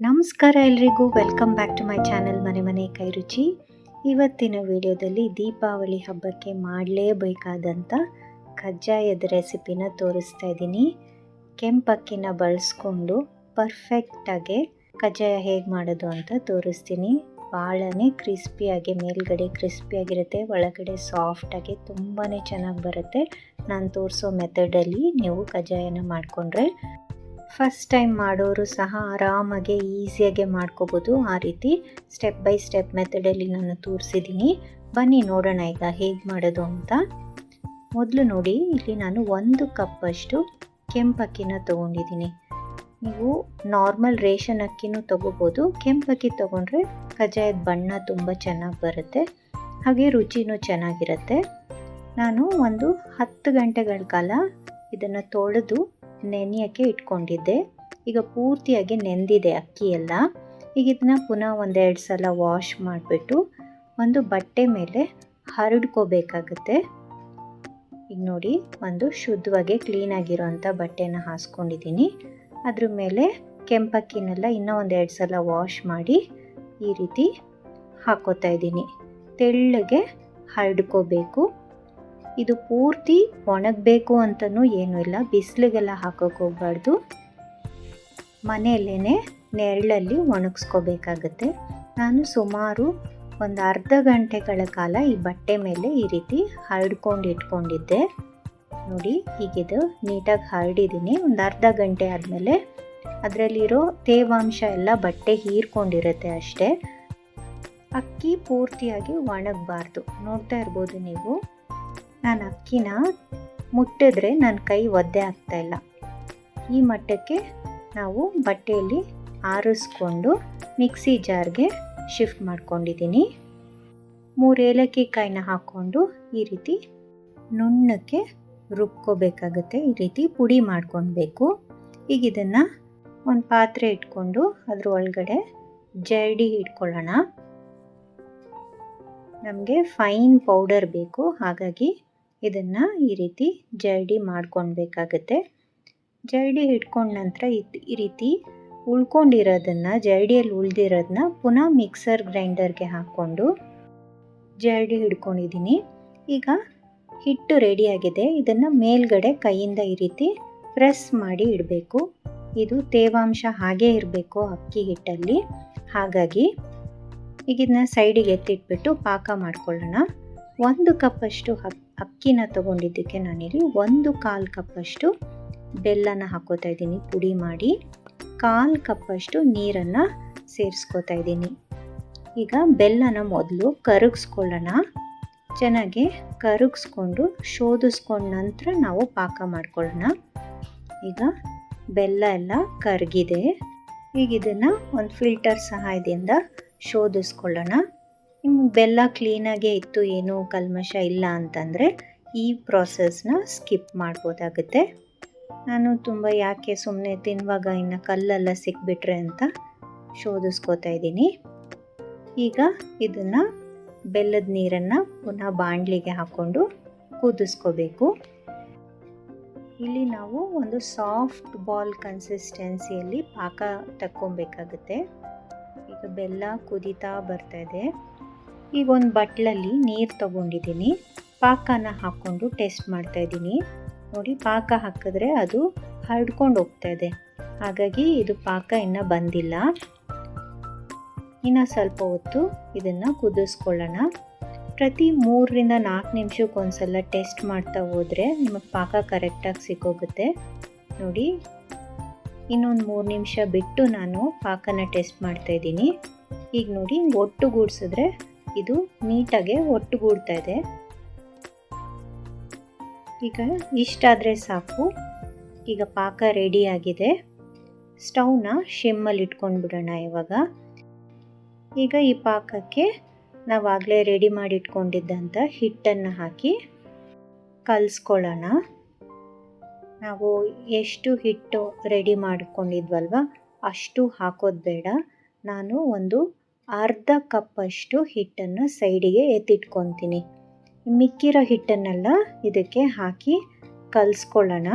ನಮಸ್ಕಾರ ಎಲ್ರಿಗೂ. Welcome back to my channel Mane Mane Kairuchi ಇವತ್ತಿನ ವಿಡಿಯೋದಲ್ಲಿ ದೀಪಾವಳಿ ಹಬ್ಬಕ್ಕೆ ಮಾಡಲೇಬೇಕಾದಂಥ ಕಜ್ಜಾಯದ ರೆಸಿಪಿನ ತೋರಿಸ್ತಾ ಇದ್ದೀನಿ. ಕೆಂಪಕ್ಕಿನ ಬಳಸ್ಕೊಂಡು ಪರ್ಫೆಕ್ಟಾಗಿ ಕಜ್ಜಾಯ ಹೇಗೆ ಮಾಡೋದು ಅಂತ ತೋರಿಸ್ತೀನಿ. ಭಾಳನೇ ಕ್ರಿಸ್ಪಿಯಾಗಿ ಮೇಲ್ಗಡೆ ಕ್ರಿಸ್ಪಿಯಾಗಿರುತ್ತೆ ಒಳಗಡೆ ಸಾಫ್ಟಾಗಿ ತುಂಬಾ ಚೆನ್ನಾಗಿ ಬರುತ್ತೆ. ನಾನು ತೋರಿಸೋ ಮೆಥಡಲ್ಲಿ ನೀವು ಕಜ್ಜಾಯನ ಮಾಡಿಕೊಂಡ್ರೆ ಫಸ್ಟ್ ಟೈಮ್ ಮಾಡೋರು ಸಹ ಆರಾಮಾಗೆ ಈಸಿಯಾಗಿ ಮಾಡ್ಕೋಬೋದು. ಆ ರೀತಿ ಸ್ಟೆಪ್ ಬೈ ಸ್ಟೆಪ್ ಮೆಥಡಲ್ಲಿ ನಾನು ತೋರಿಸಿದ್ದೀನಿ. ಬನ್ನಿ ನೋಡೋಣ ಈಗ ಹೇಗೆ ಮಾಡೋದು ಅಂತ. ಮೊದಲು ನೋಡಿ, ಇಲ್ಲಿ ನಾನು ಒಂದು ಕಪ್ಪಷ್ಟು ಕೆಂಪಕ್ಕಿನ ತೊಗೊಂಡಿದ್ದೀನಿ. ನೀವು ನಾರ್ಮಲ್ ರೇಷನ್ ಅಕ್ಕಿನೂ ತೊಗೋಬೋದು. ಕೆಂಪಕ್ಕಿ ತೊಗೊಂಡ್ರೆ ಕಜ್ಜಾಯದ ಬಣ್ಣ ತುಂಬ ಚೆನ್ನಾಗಿ ಬರುತ್ತೆ. ಹಾಗೆ ರುಚಿನೂ ಚೆನ್ನಾಗಿರುತ್ತೆ. ನಾನು ಒಂದು ಹತ್ತು ಗಂಟೆಗಳ ಕಾಲ ಇದನ್ನು ತೊಳೆದು ನೆನೆಯೋಕ್ಕೆ ಇಟ್ಕೊಂಡಿದ್ದೆ. ಈಗ ಪೂರ್ತಿಯಾಗಿ ನೆಂದಿದೆ ಅಕ್ಕಿ ಎಲ್ಲ. ಈಗ ಇದನ್ನ ಪುನಃ ಒಂದೆರಡು ಸಲ ವಾಶ್ ಮಾಡಿಬಿಟ್ಟು ಒಂದು ಬಟ್ಟೆ ಮೇಲೆ ಹರಡ್ಕೋಬೇಕಾಗತ್ತೆ. ಈಗ ನೋಡಿ, ಒಂದು ಶುದ್ಧವಾಗಿ ಕ್ಲೀನಾಗಿರೋಂಥ ಬಟ್ಟೆನ ಹಾಸ್ಕೊಂಡಿದ್ದೀನಿ. ಅದ್ರ ಮೇಲೆ ಕೆಂಪಕ್ಕಿನೆಲ್ಲ ಇನ್ನೂ ಒಂದೆರಡು ಸಲ ವಾಶ್ ಮಾಡಿ ಈ ರೀತಿ ಹಾಕೋತಾ ಇದ್ದೀನಿ. ತೆಳ್ಳಗೆ ಹರಡ್ಕೋಬೇಕು. ಇದು ಪೂರ್ತಿ ಒಣಗಬೇಕು ಅಂತಲೂ ಏನೂ ಇಲ್ಲ. ಬಿಸಿಲಿಗೆಲ್ಲ ಹಾಕೋಕೆ ಹೋಗ್ಬಾರ್ದು. ಮನೆಯಲ್ಲೇ ನೆರಳಲ್ಲಿ ಒಣಗಿಸ್ಕೋಬೇಕಾಗತ್ತೆ. ನಾನು ಸುಮಾರು ಒಂದು ಅರ್ಧ ಗಂಟೆಗಳ ಕಾಲ ಈ ಬಟ್ಟೆ ಮೇಲೆ ಈ ರೀತಿ ಹರಡ್ಕೊಂಡು ಇಟ್ಕೊಂಡಿದ್ದೆ. ನೋಡಿ ಈಗಿದು ನೀಟಾಗಿ ಹರಡಿದ್ದೀನಿ ಒಂದು ಅರ್ಧ ಗಂಟೆ ಆದಮೇಲೆ ಅದರಲ್ಲಿರೋ ತೇವಾಂಶ ಎಲ್ಲ ಬಟ್ಟೆ ಹೀರ್ಕೊಂಡಿರುತ್ತೆ ಅಷ್ಟೇ. ಅಕ್ಕಿ ಪೂರ್ತಿಯಾಗಿ ಒಣಗಬಾರ್ದು. ನೋಡ್ತಾ ಇರ್ಬೋದು ನೀವು. ನಾನು ಅಕ್ಕಿನ ಮುಟ್ಟಿದ್ರೆ ನನ್ನ ಕೈ ಒದ್ದೆ ಆಗ್ತಾಯಿಲ್ಲ ಈ ಮಟ್ಟಕ್ಕೆ ನಾವು ಬಟ್ಟೆಯಲ್ಲಿ ಆರಿಸ್ಕೊಂಡು ಮಿಕ್ಸಿ ಜಾರ್ಗೆ ಶಿಫ್ಟ್ ಮಾಡ್ಕೊಂಡಿದ್ದೀನಿ. ಮೂರು ಏಲಕ್ಕಿ ಕಾಯಿನ ಹಾಕ್ಕೊಂಡು ಈ ರೀತಿ ನುಣ್ಣಕ್ಕೆ ರುಬ್ಕೋಬೇಕಾಗುತ್ತೆ. ಈ ರೀತಿ ಪುಡಿ ಮಾಡ್ಕೊಳ್ಬೇಕು. ಈಗ ಇದನ್ನು ಒಂದು ಪಾತ್ರೆ ಇಟ್ಕೊಂಡು ಅದ್ರ ಒಳಗಡೆ ಜರಡಿ ಇಟ್ಕೊಳ್ಳೋಣ. ನಮಗೆ ಫೈನ್ ಪೌಡರ್ ಬೇಕು. ಹಾಗಾಗಿ ಇದನ್ನು ಈ ರೀತಿ ಜರಡಿ ಮಾಡ್ಕೊಳ್ಬೇಕಾಗತ್ತೆ ಜರಡಿ ಹಿಡ್ಕೊಂಡ ನಂತರ ಈ ರೀತಿ ಉಳ್ಕೊಂಡಿರೋದನ್ನು, ಜರಡಿಯಲ್ಲಿ ಉಳ್ದಿರೋದನ್ನ ಪುನಃ ಮಿಕ್ಸರ್ ಗ್ರೈಂಡರ್ಗೆ ಹಾಕ್ಕೊಂಡು ಜರಡಿ ಹಿಡ್ಕೊಂಡಿದ್ದೀನಿ ಈಗ ಹಿಟ್ಟು ರೆಡಿಯಾಗಿದೆ ಇದನ್ನು ಮೇಲ್ಗಡೆ ಕೈಯಿಂದ ಈ ರೀತಿ ಪ್ರೆಸ್ ಮಾಡಿ ಇಡಬೇಕು. ಇದು ತೇವಾಂಶ ಹಾಗೇ ಇರಬೇಕು ಅಕ್ಕಿ ಹಿಟ್ಟಲ್ಲಿ. ಹಾಗಾಗಿ ಈಗ ಇದನ್ನ ಸೈಡಿಗೆ ಎತ್ತಿಟ್ಬಿಟ್ಟು ಪಾಕ ಮಾಡ್ಕೊಳ್ಳೋಣ. ಒಂದು ಕಪ್ಪಷ್ಟು ಅಕ್ಕಿನ ತಗೊಂಡಿದ್ದಕ್ಕೆ ನಾನಿಲ್ಲಿ ಒಂದು ಕಾಲು ಕಪ್ಪಷ್ಟು ಬೆಲ್ಲನ ಹಾಕೋತಾ ಇದ್ದೀನಿ. ಪುಡಿ ಮಾಡಿ ಕಾಲು ಕಪ್ಪಷ್ಟು ನೀರನ್ನು ಸೇರಿಸ್ಕೋತಾ ಇದ್ದೀನಿ. ಈಗ ಬೆಲ್ಲನ ಮೊದಲು ಕರಗಿಸ್ಕೊಳ್ಳೋಣ. ಚೆನ್ನಾಗಿ ಕರಗಿಸ್ಕೊಂಡು ಶೋಧಿಸ್ಕೊಂಡ ನಂತರ ನಾವು ಪಾಕ ಮಾಡ್ಕೊಳ್ಳೋಣ. ಈಗ ಬೆಲ್ಲ ಎಲ್ಲ ಕರಗಿದೆ. ಈಗ ಇದನ್ನು ಒಂದು ಫಿಲ್ಟರ್ ಸಹಾಯದಿಂದ ಶೋಧಿಸ್ಕೊಳ್ಳೋಣ. ನಿಮ್ಗೆ ಬೆಲ್ಲ ಕ್ಲೀನಾಗೇ ಇತ್ತು, ಏನೂ ಕಲ್ಮಶ ಇಲ್ಲ ಅಂತಂದರೆ ಈ ಪ್ರಾಸೆಸ್ನ ಸ್ಕಿಪ್ ಮಾಡ್ಬೋದಾಗುತ್ತೆ. ನಾನು ತುಂಬ ಯಾಕೆ ಸುಮ್ಮನೆ ತಿನ್ನುವಾಗ ಇನ್ನು ಕಲ್ಲೆಲ್ಲ ಸಿಕ್ಬಿಟ್ರೆ ಅಂತ ಶೋಧಿಸ್ಕೋತಾ ಇದ್ದೀನಿ. ಈಗ ಇದನ್ನು ಬೆಲ್ಲದ ನೀರನ್ನು ಪುನಃ ಬಾಣಲಿಗೆ ಹಾಕ್ಕೊಂಡು ಕುದಿಸ್ಕೋಬೇಕು. ಇಲ್ಲಿ ನಾವು ಒಂದು ಸಾಫ್ಟ್ ಬಾಲ್ ಕನ್ಸಿಸ್ಟೆನ್ಸಿಯಲ್ಲಿ ಪಾಕ ತಕ್ಕೊಬೇಕಾಗುತ್ತೆ. ಈಗ ಬೆಲ್ಲ ಕುದೀತಾ ಬರ್ತಾ ಇದೆ. ಈಗ ಒಂದು ಬಟ್ಲಲ್ಲಿ ನೀರು ತಗೊಂಡಿದ್ದೀನಿ. ಪಾಕನ ಹಾಕ್ಕೊಂಡು ಟೆಸ್ಟ್ ಮಾಡ್ತಾ ಇದ್ದೀನಿ. ನೋಡಿ, ಪಾಕ ಹಾಕಿದ್ರೆ ಅದು ಹರಡ್ಕೊಂಡು ಹೋಗ್ತಾ ಇದೆ. ಹಾಗಾಗಿ ಇದು ಪಾಕ ಇನ್ನೂ ಬಂದಿಲ್ಲ. ಇನ್ನು ಸ್ವಲ್ಪ ಹೊತ್ತು ಇದನ್ನು ಕುದಿಸ್ಕೊಳ್ಳೋಣ. ಪ್ರತಿ ಮೂರರಿಂದ ನಾಲ್ಕು ನಿಮಿಷಕ್ಕೆ ಒಂದ್ಸಲ ಟೆಸ್ಟ್ ಮಾಡ್ತಾ ಹೋದರೆ ನಿಮಗೆ ಪಾಕ ಕರೆಕ್ಟಾಗಿ ಸಿಕ್ಕೋಗುತ್ತೆ. ನೋಡಿ, ಇನ್ನೊಂದು ಮೂರು ನಿಮಿಷ ಬಿಟ್ಟು ನಾನು ಪಾಕನ ಟೆಸ್ಟ್ ಮಾಡ್ತಾಯಿದ್ದೀನಿ ಈಗ ನೋಡಿ ಒಟ್ಟುಗೂಡಿಸಿದ್ರೆ ಇದು ನೀಟಾಗೆ ಒಟ್ಟುಗೂಡ್ತಾ ಇದೆ. ಈಗ ಇಷ್ಟಾದರೆ ಸಾಕು. ಈಗ ಪಾಕ ರೆಡಿಯಾಗಿದೆ ಸ್ಟವ್ನ ಶಿಮ್ಮಲ್ಲಿ ಇಟ್ಕೊಂಡು ಬಿಡೋಣ ಇವಾಗ. ಈಗ ಈ ಪಾಕಕ್ಕೆ ನಾವಾಗಲೇ ರೆಡಿ ಮಾಡಿ ಇಟ್ಕೊಂಡಿದ್ದಂಥ ಹಿಟ್ಟನ್ನು ಹಾಕಿ ಕಲಿಸ್ಕೊಳ್ಳೋಣ. ನಾವು ಎಷ್ಟು ಹಿಟ್ಟು ರೆಡಿ ಮಾಡ್ಕೊಂಡಿದ್ವಲ್ವ ಅಷ್ಟು ಹಾಕೋದು ಬೇಡ. ನಾನು ಒಂದು ಅರ್ಧ ಕಪ್ಪಷ್ಟು ಹಿಟ್ಟನ್ನು ಸೈಡಿಗೆ ಎತ್ತಿಟ್ಕೊತೀನಿ ಮಿಕ್ಕಿರೋ ಹಿಟ್ಟನ್ನೆಲ್ಲ ಇದಕ್ಕೆ ಹಾಕಿ ಕಲಿಸ್ಕೊಳ್ಳೋಣ.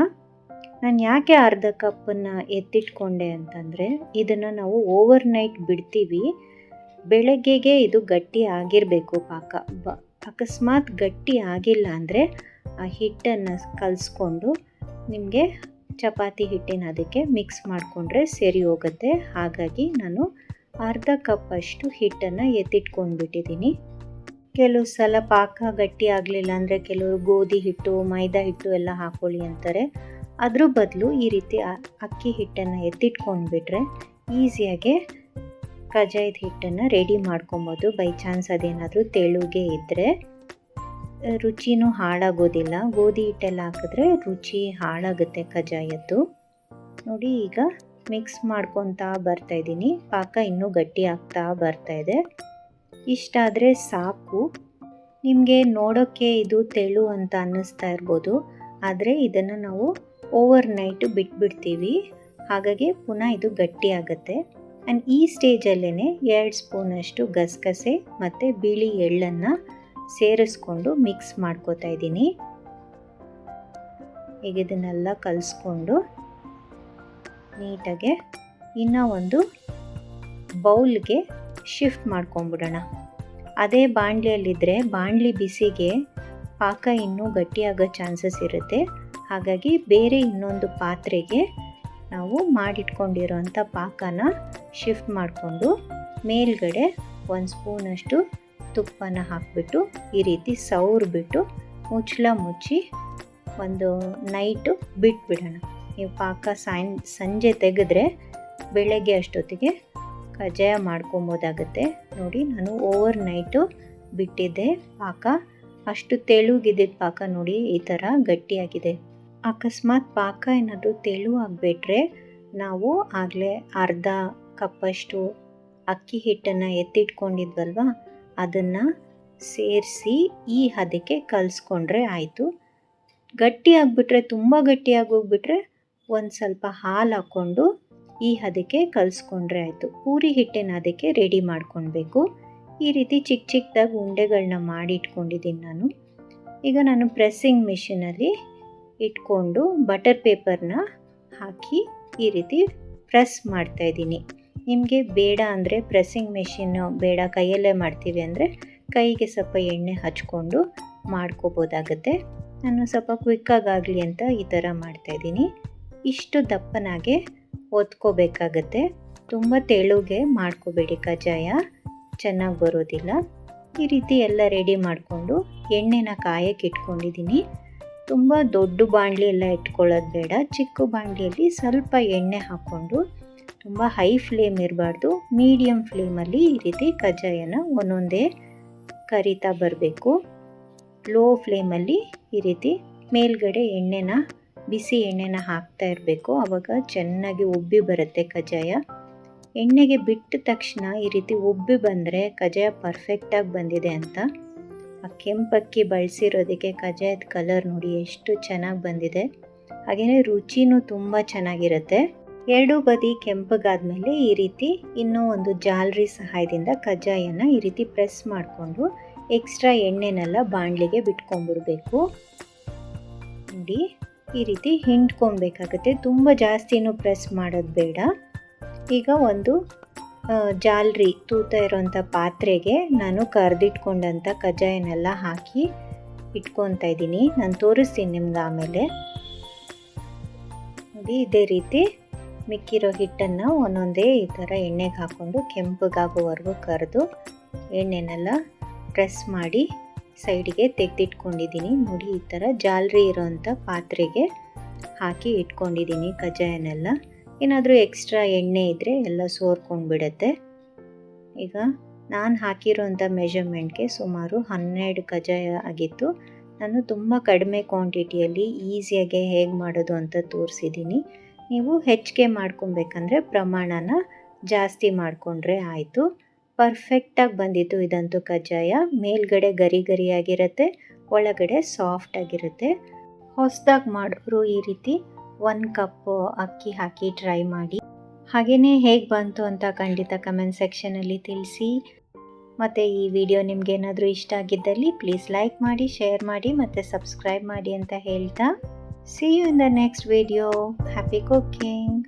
ನಾನು ಯಾಕೆ ಅರ್ಧ ಕಪ್ಪನ್ನು ಎತ್ತಿಟ್ಕೊಂಡೆ ಅಂತಂದರೆ, ಇದನ್ನು ನಾವು ಓವರ್ ನೈಟ್ ಬಿಡ್ತೀವಿ. ಬೆಳಗ್ಗೆಗೆ ಇದು ಗಟ್ಟಿ ಆಗಿರಬೇಕು ಪಾಕ. ಬ, ಅಕಸ್ಮಾತ್ ಗಟ್ಟಿ ಆಗಿಲ್ಲ ಅಂದರೆ ಆ ಹಿಟ್ಟನ್ನು ಕಲಿಸ್ಕೊಂಡು ನಿಮಗೆ ಚಪಾತಿ ಹಿಟ್ಟಿನ ಅದಕ್ಕೆ ಮಿಕ್ಸ್ ಮಾಡಿಕೊಂಡ್ರೆ ಸರಿ ಹೋಗುತ್ತೆ. ಹಾಗಾಗಿ ನಾನು ಅರ್ಧ ಕಪ್ಪಷ್ಟು ಹಿಟ್ಟನ್ನು ಎತ್ತಿಟ್ಕೊಂಡ್ಬಿಟ್ಟಿದ್ದೀನಿ. ಕೆಲವು ಸಲ ಪಾಕ ಗಟ್ಟಿ ಆಗಲಿಲ್ಲ ಅಂದರೆ ಕೆಲವರು ಗೋಧಿ ಹಿಟ್ಟು, ಮೈದಾ ಹಿಟ್ಟು ಎಲ್ಲ ಹಾಕೊಳ್ಳಿ ಅಂತಾರೆ. ಅದ್ರ ಬದಲು ಈ ರೀತಿ ಅಕ್ಕಿ ಹಿಟ್ಟನ್ನು ಎತ್ತಿಟ್ಕೊಂಡ್ಬಿಟ್ರೆ ಈಸಿಯಾಗೆ ಕಜಾಯದ ಹಿಟ್ಟನ್ನು ರೆಡಿ ಮಾಡ್ಕೊಬೋದು. ಬೈ ಚಾನ್ಸ್ ಅದೇನಾದರೂ ತೆಳುಗೆ ಇದ್ದರೆ ರುಚಿನೂ ಹಾಳಾಗೋದಿಲ್ಲ. ಗೋಧಿ ಹಿಟ್ಟೆಲ್ಲ ಹಾಕಿದ್ರೆ ರುಚಿ ಹಾಳಾಗುತ್ತೆ ಕಜಾಯದ್ದು. ನೋಡಿ ಈಗ ಮಿಕ್ಸ್ ಮಾಡ್ಕೊತಾ ಬರ್ತಾಯಿದ್ದೀನಿ ಪಾಕ ಇನ್ನೂ ಗಟ್ಟಿ ಆಗ್ತಾ ಇದೆ. ಇಷ್ಟಾದರೆ ಸಾಕು. ನಿಮಗೆ ನೋಡೋಕ್ಕೆ ಇದು ತೆಳು ಅಂತ ಅನ್ನಿಸ್ತಾ ಇರ್ಬೋದು. ಆದರೆ ಇದನ್ನು ನಾವು ಓವರ್ ನೈಟು ಬಿಟ್ಬಿಡ್ತೀವಿ. ಹಾಗಾಗಿ ಪುನಃ ಇದು ಗಟ್ಟಿ ಆಗುತ್ತೆ. ಆ್ಯಂಡ್ ಈ ಸ್ಟೇಜಲ್ಲೇ ಎರಡು ಸ್ಪೂನಷ್ಟು ಗಸಗಸೆ ಮತ್ತು ಬಿಳಿ ಎಳ್ಳನ್ನು ಸೇರಿಸ್ಕೊಂಡು ಮಿಕ್ಸ್ ಮಾಡ್ಕೋತಾ ಇದ್ದೀನಿ. ಈಗ ಇದನ್ನೆಲ್ಲ ಕಲಿಸ್ಕೊಂಡು ನೀಟಾಗೆ ಇನ್ನೂ ಒಂದು ಬೌಲ್ಗೆ ಶಿಫ್ಟ್ ಮಾಡ್ಕೊಂಬಿಡೋಣ. ಅದೇ ಬಾಣಲಿಯಲ್ಲಿದ್ದರೆ ಬಾಣಲಿ ಬಿಸಿಗೆ ಪಾಕ ಇನ್ನೂ ಗಟ್ಟಿಯಾಗೋ ಚಾನ್ಸಸ್ ಇರುತ್ತೆ. ಹಾಗಾಗಿ ಬೇರೆ ಇನ್ನೊಂದು ಪಾತ್ರೆಗೆ ನಾವು ಮಾಡಿಟ್ಕೊಂಡಿರೋಂಥ ಪಾಕನ ಶಿಫ್ಟ್ ಮಾಡಿಕೊಂಡು ಮೇಲ್ಗಡೆ ಒಂದು ಸ್ಪೂನಷ್ಟು ತುಪ್ಪನ ಹಾಕಿಬಿಟ್ಟು ಈ ರೀತಿ ಸವ್ರಿಬಿಟ್ಟು ಮುಚ್ಚಳ ಮುಚ್ಚಿ ಒಂದು ನೈಟು ಬಿಟ್ಬಿಡೋಣ. ನೀವು ಪಾಕ ಸಾಯಂ, ಸಂಜೆ ತೆಗೆದ್ರೆ ಬೆಳಗ್ಗೆ ಅಷ್ಟೊತ್ತಿಗೆ ಕಜ್ಜಾಯ ಮಾಡ್ಕೊಬೋದಾಗುತ್ತೆ. ನೋಡಿ, ನಾನು ಓವರ್ ನೈಟು ಬಿಟ್ಟಿದ್ದೆ ಪಾಕ. ಅಷ್ಟು ತೆಳುಗಿದ್ದಿದ್ದ ಪಾಕ ನೋಡಿ, ಈ ಥರ ಗಟ್ಟಿಯಾಗಿದೆ. ಅಕಸ್ಮಾತ್ ಪಾಕ ಏನಾದರೂ ತೆಳು ಆಗಿಬಿಟ್ರೆ ನಾವು ಆಗಲೇ ಅರ್ಧ ಕಪ್ಪಷ್ಟು ಅಕ್ಕಿ ಹಿಟ್ಟನ್ನು ಎತ್ತಿಟ್ಕೊಂಡಿದ್ವಲ್ವ? ಅದನ್ನು ಸೇರಿಸಿ ಈ ಹದಕ್ಕೆ ಕಲಿಸ್ಕೊಂಡ್ರೆ ಆಯಿತು. ಗಟ್ಟಿ ಆಗಿಬಿಟ್ರೆ, ತುಂಬ ಗಟ್ಟಿಯಾಗಿ ಹೋಗ್ಬಿಟ್ರೆ ಒಂದು ಸ್ವಲ್ಪ ಹಾಲು ಹಾಕ್ಕೊಂಡು ಈ ಹದಕ್ಕೆ ಕಲಿಸ್ಕೊಂಡ್ರೆ ಆಯಿತು. ಪೂರಿ ಹಿಟ್ಟಿನ ಅದಕ್ಕೆ ರೆಡಿ ಮಾಡ್ಕೊಳ್ಬೇಕು ಈ ರೀತಿ ಚಿಕ್ಕ ಚಿಕ್ಕದಾಗಿ ಉಂಡೆಗಳನ್ನ ಮಾಡಿ ಇಟ್ಕೊಂಡಿದ್ದೀನಿ ನಾನು. ಈಗ ನಾನು ಪ್ರೆಸ್ಸಿಂಗ್ ಮಿಷಿನಲ್ಲಿ ಇಟ್ಕೊಂಡು ಬಟರ್ ಪೇಪರ್ನ ಹಾಕಿ ಈ ರೀತಿ ಪ್ರೆಸ್ ಮಾಡ್ತಾಯಿದ್ದೀನಿ ನಿಮಗೆ ಬೇಡ ಅಂದರೆ ಪ್ರೆಸ್ಸಿಂಗ್ ಮೆಷಿನ್ನು ಬೇಡ ಕೈಯಲ್ಲೇ ಮಾಡ್ತೀವಿ ಅಂದರೆ ಕೈಗೆ ಸ್ವಲ್ಪ ಎಣ್ಣೆ ಹಚ್ಕೊಂಡು ಮಾಡ್ಕೋಬೋದಾಗುತ್ತೆ. ನಾನು ಸ್ವಲ್ಪ ಕ್ವಿಕ್ಕಾಗಲಿ ಅಂತ ಈ ಥರ ಮಾಡ್ತಾಯಿದ್ದೀನಿ ಇಷ್ಟು ದಪ್ಪನಾಗೆ ಒತ್ಕೋಬೇಕಾಗತ್ತೆ ತುಂಬ ತೆಳುಗೆ ಮಾಡ್ಕೋಬೇಡಿ ಕಜ್ಜಾಯ. ಚೆನ್ನಾಗಿ ಬರೋದಿಲ್ಲ. ಈ ರೀತಿ ಎಲ್ಲ ರೆಡಿ ಮಾಡಿಕೊಂಡು ಎಣ್ಣೆನ ಕಾಯಕ್ಕೆ ಇಟ್ಕೊಂಡಿದ್ದೀನಿ. ತುಂಬ ದೊಡ್ಡ ಬಾಣಲಿ ಎಲ್ಲ ಇಟ್ಕೊಳ್ಳೋದು ಬೇಡ. ಚಿಕ್ಕ ಬಾಣಲಿಯಲ್ಲಿ ಸ್ವಲ್ಪ ಎಣ್ಣೆ ಹಾಕ್ಕೊಂಡು ತುಂಬ ಹೈ ಫ್ಲೇಮ್ ಇರಬಾರ್ದು. ಮೀಡಿಯಮ್ ಫ್ಲೇಮಲ್ಲಿ ಈ ರೀತಿ ಕಜ್ಜಾಯನ ಒಂದೊಂದೇ ಕರಿತಾ ಬರಬೇಕು. ಲೋ ಫ್ಲೇಮಲ್ಲಿ ಈ ರೀತಿ ಮೇಲ್ಗಡೆ ಎಣ್ಣೆನ ಬಿಸಿ ಎಣ್ಣೆನ ಹಾಕ್ತಾ ಇರಬೇಕು. ಆವಾಗ ಚೆನ್ನಾಗಿ ಉಬ್ಬಿ ಬರುತ್ತೆ ಕಜ್ಜಾಯ. ಎಣ್ಣೆಗೆ ಬಿಟ್ಟ ತಕ್ಷಣ ಈ ರೀತಿ ಉಬ್ಬಿ ಬಂದರೆ ಕಜ್ಜಾಯ ಪರ್ಫೆಕ್ಟಾಗಿ ಬಂದಿದೆ ಅಂತ. ಆ ಕೆಂಪಕ್ಕಿ ಬಳಸಿರೋದಕ್ಕೆ ಕಜ್ಜಾಯದ ಕಲರ್ ನೋಡಿ ಎಷ್ಟು ಚೆನ್ನಾಗಿ ಬಂದಿದೆ. ಹಾಗೆಯೇ ರುಚಿನೂ ತುಂಬ ಚೆನ್ನಾಗಿರುತ್ತೆ. ಎರಡೂ ಬದಿ ಕೆಂಪಗಾದ್ಮೇಲೆ ಈ ರೀತಿ ಇನ್ನೂ ಒಂದು ಜಾಲರಿ ಸಹಾಯದಿಂದ ಕಜ್ಜಾಯನ ಈ ರೀತಿ ಪ್ರೆಸ್ ಮಾಡಿಕೊಂಡು ಎಕ್ಸ್ಟ್ರಾ ಎಣ್ಣೆನೆಲ್ಲ ಬಾಣಲಿಗೆ ಬಿಟ್ಕೊಂಡ್ಬಿಡ್ಬೇಕು. ನೋಡಿ. ಈ ರೀತಿ ಹಿಂಡ್ಕೊಬೇಕಾಗುತ್ತೆ. ತುಂಬ ಜಾಸ್ತಿನೂ ಪ್ರೆಸ್ ಮಾಡೋದು ಬೇಡ. ಈಗ ಒಂದು ಜಾಲರಿ ತೂತ ಇರೋಂಥ ಪಾತ್ರೆಗೆ ನಾನು ಕರೆದಿಟ್ಕೊಂಡಂಥ ಕಜ್ಜಾಯನೆಲ್ಲ ಹಾಕಿ ಇಟ್ಕೊತಾ ಇದ್ದೀನಿ. ನಾನು ತೋರಿಸ್ತೀನಿ ನಿಮ್ಗೆ ಆಮೇಲೆ. ನೋಡಿ, ಇದೇ ರೀತಿ ಮಿಕ್ಕಿರೋ ಹಿಟ್ಟನ್ನು ಒಂದೊಂದೇ ಈ ಥರ ಎಣ್ಣೆಗೆ ಹಾಕ್ಕೊಂಡು ಕೆಂಪಗಾಗೋವರೆಗೂ ಕರೆದು ಎಣ್ಣೆನೆಲ್ಲ ಪ್ರೆಸ್ ಮಾಡಿ ಸೈಡಿಗೆ ತೆಗೆದಿಟ್ಕೊಂಡಿದ್ದೀನಿ. ನೋಡಿ, ಈ ಥರ ಜಾಲರಿ ಇರೋವಂಥ ಪಾತ್ರೆಗೆ ಹಾಕಿ ಇಟ್ಕೊಂಡಿದ್ದೀನಿ ಕಜ್ಜಾಯನೆಲ್ಲ. ಏನಾದರೂ ಎಕ್ಸ್ಟ್ರಾ ಎಣ್ಣೆ ಇದ್ದರೆ ಎಲ್ಲ ಸೋರ್ಕೊಂಡ್ಬಿಡತ್ತೆ. ಈಗ ನಾನು ಹಾಕಿರೋಂಥ ಮೆಷರ್ಮೆಂಟ್ಗೆ ಸುಮಾರು ಹನ್ನೆರಡು ಕಜ್ಜಾಯ ಆಗಿತ್ತು. ನಾನು ತುಂಬ ಕಡಿಮೆ ಕ್ವಾಂಟಿಟಿಯಲ್ಲಿ ಈಸಿಯಾಗಿ ಹೇಗೆ ಮಾಡೋದು ಅಂತ ತೋರಿಸಿದ್ದೀನಿ. ನೀವು ಹೆಚ್ಚಿಗೆ ಮಾಡ್ಕೊಬೇಕಂದ್ರೆ ಪ್ರಮಾಣನ ಜಾಸ್ತಿ ಮಾಡಿಕೊಂಡ್ರೆ ಆಯಿತು. ಪರ್ಫೆಕ್ಟಾಗಿ ಬಂದಿತ್ತು ಇದಂತೂ ಕಜ್ಜಾಯ. ಮೇಲ್ಗಡೆ ಗರಿ ಗರಿಯಾಗಿರುತ್ತೆ, ಒಳಗಡೆ ಸಾಫ್ಟಾಗಿರುತ್ತೆ ಹೊಸದಾಗಿ ಮಾಡೋರು ಈ ರೀತಿ. ಒಂದು ಕಪ್ ಅಕ್ಕಿ ಹಾಕಿ ಟ್ರೈ ಮಾಡಿ. ಹಾಗೆಯೇ ಹೇಗೆ ಬಂತು ಅಂತ ಖಂಡಿತ ಕಮೆಂಟ್ ಸೆಕ್ಷನಲ್ಲಿ ತಿಳಿಸಿ. ಮತ್ತು ಈ ವಿಡಿಯೋ ನಿಮಗೇನಾದರೂ ಇಷ್ಟ ಆಗಿದ್ದಲ್ಲಿ ಪ್ಲೀಸ್ ಲೈಕ್ ಮಾಡಿ ಶೇರ್ ಮಾಡಿ, ಮತ್ತು ಸಬ್ಸ್ಕ್ರೈಬ್ ಮಾಡಿ ಅಂತ ಹೇಳ್ತಾ. See you in the next video happy cooking.